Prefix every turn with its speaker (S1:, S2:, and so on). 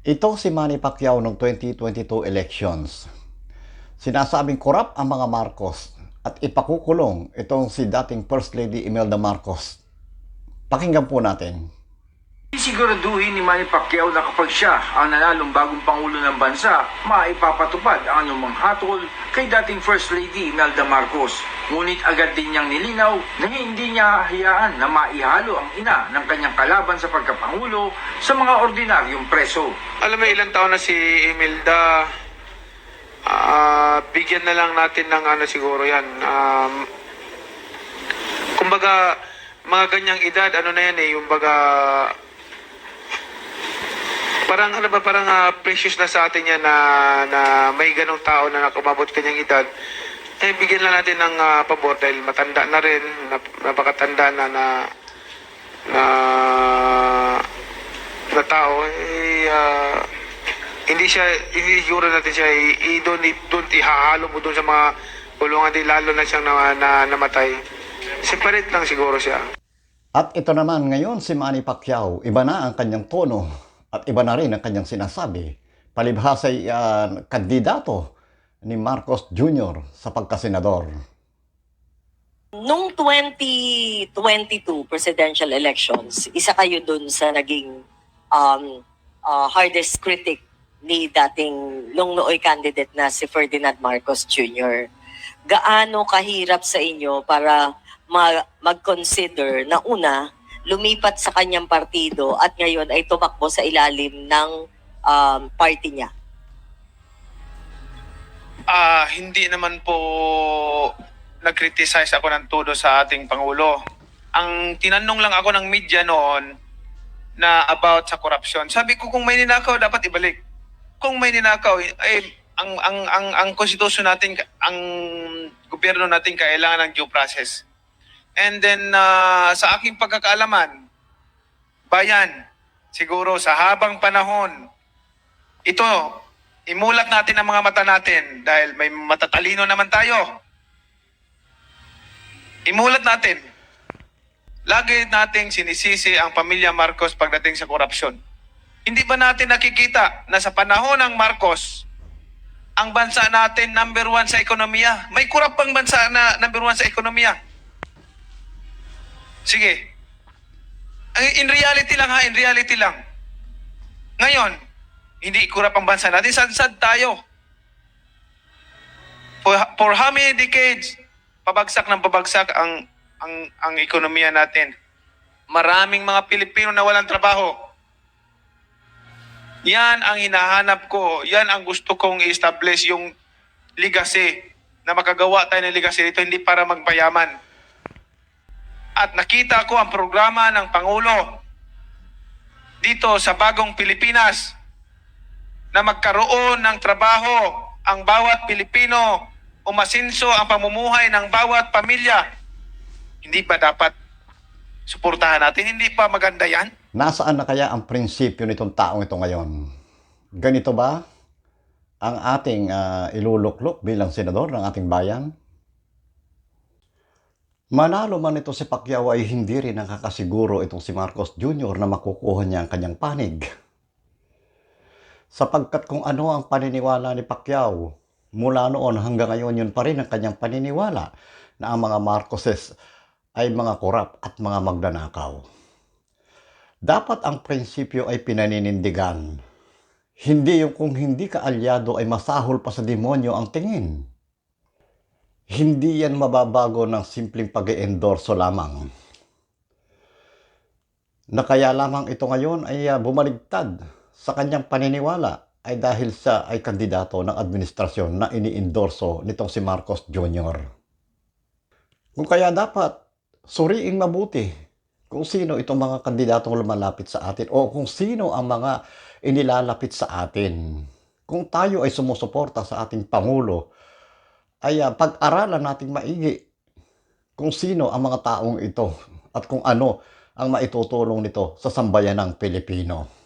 S1: Ito si Manny Pacquiao noong 2022 elections. Sinasabing korap ang mga Marcos at ipakukulong itong si dating First Lady Imelda Marcos. Pakinggan po natin.
S2: Siguraduhin ni Manny Pacquiao na kapag siya ang nanalong bagong Pangulo ng Bansa, maipapatupad ang anumang hatol kay dating First Lady Imelda Marcos. Ngunit agad din niyang nilinaw na hindi niya hayaan na maihalo ang ina ng kanyang kalaban sa pagkapangulo sa mga ordinaryong preso.
S3: Alam mo, ilang taon na si Imelda, ah, bigyan na lang natin ng ano siguro yan. Um, kumbaga, mga ganyang edad, ano na yan eh, yung baga, parang ano ba, parang ah, precious na sa atin yan na, na may ganong tao na nakumabot kanyang edad. Eh, bigyan lang natin ng ah, pabor dahil matanda na rin, nap, napakatanda na na na na tao. Eh ah, hindi siya hindi siguro natin siya i, i doon i, doon ihahalo mo doon sa mga kulungan di lalo na siyang na, na, namatay. Separate lang siguro siya.
S1: At ito naman ngayon si Manny Pacquiao, iba na ang kanyang tono at iba na rin ang kanyang sinasabi. Palibhas ay ah, kandidato ni Marcos Jr. sa pagkasenador.
S4: Nung 2022 presidential elections, isa kayo dun sa naging um, uh, hardest critic ni dating nung nooy candidate na si Ferdinand Marcos Jr. Gaano kahirap sa inyo para ma- mag-consider na una, lumipat sa kanyang partido at ngayon ay tumakbo sa ilalim ng um, party niya?
S3: ah hindi naman po nag-criticize ako ng todo sa ating Pangulo. Ang tinanong lang ako ng media noon na about sa corruption. Sabi ko kung may ninakaw dapat ibalik. Kung may ninakaw eh ang ang ang ang konstitusyon natin ang gobyerno natin kailangan ng due process. And then ah, sa aking pagkakaalaman bayan siguro sa habang panahon ito imulat natin ang mga mata natin dahil may matatalino naman tayo. Imulat natin. Lagi nating sinisisi ang pamilya Marcos pagdating sa korupsyon. Hindi ba natin nakikita na sa panahon ng Marcos, ang bansa natin number one sa ekonomiya? May kurap pang bansa na number one sa ekonomiya. Sige. In reality lang ha, in reality lang. Ngayon, hindi kurap ang bansa natin, sadsad tayo. For, for how many decades, pabagsak ng pabagsak ang, ang, ang ekonomiya natin. Maraming mga Pilipino na walang trabaho. Yan ang hinahanap ko. Yan ang gusto kong i-establish yung legacy na makagawa tayo ng legacy dito hindi para magpayaman. At nakita ko ang programa ng Pangulo dito sa bagong Pilipinas na magkaroon ng trabaho ang bawat Pilipino, umasinso ang pamumuhay ng bawat pamilya. Hindi ba dapat suportahan natin? Hindi pa maganda yan?
S1: Nasaan na kaya ang prinsipyo nitong taong ito ngayon? Ganito ba ang ating ah, iluluklok bilang senador ng ating bayan? Manalo man ito si Pacquiao ay hindi rin nakakasiguro itong si Marcos Jr. na makukuha niya ang kanyang panig. Sapagkat kung ano ang paniniwala ni Pacquiao, mula noon hanggang ngayon yun pa rin ang kanyang paniniwala na ang mga Marcoses ay mga korap at mga magnanakaw. Dapat ang prinsipyo ay pinaninindigan. Hindi yung kung hindi ka alyado ay masahol pa sa demonyo ang tingin. Hindi yan mababago ng simpleng pag endorso lamang. Na kaya lamang ito ngayon ay ah, bumaligtad sa kanyang paniniwala ay dahil siya ay kandidato ng administrasyon na iniendorso nitong si Marcos Jr. Kung kaya dapat suriing mabuti kung sino itong mga kandidatong lumalapit sa atin o kung sino ang mga inilalapit sa atin. Kung tayo ay sumusuporta sa ating Pangulo, ay ah, pag-aralan nating maigi kung sino ang mga taong ito at kung ano ang maitutulong nito sa sambayanang Pilipino.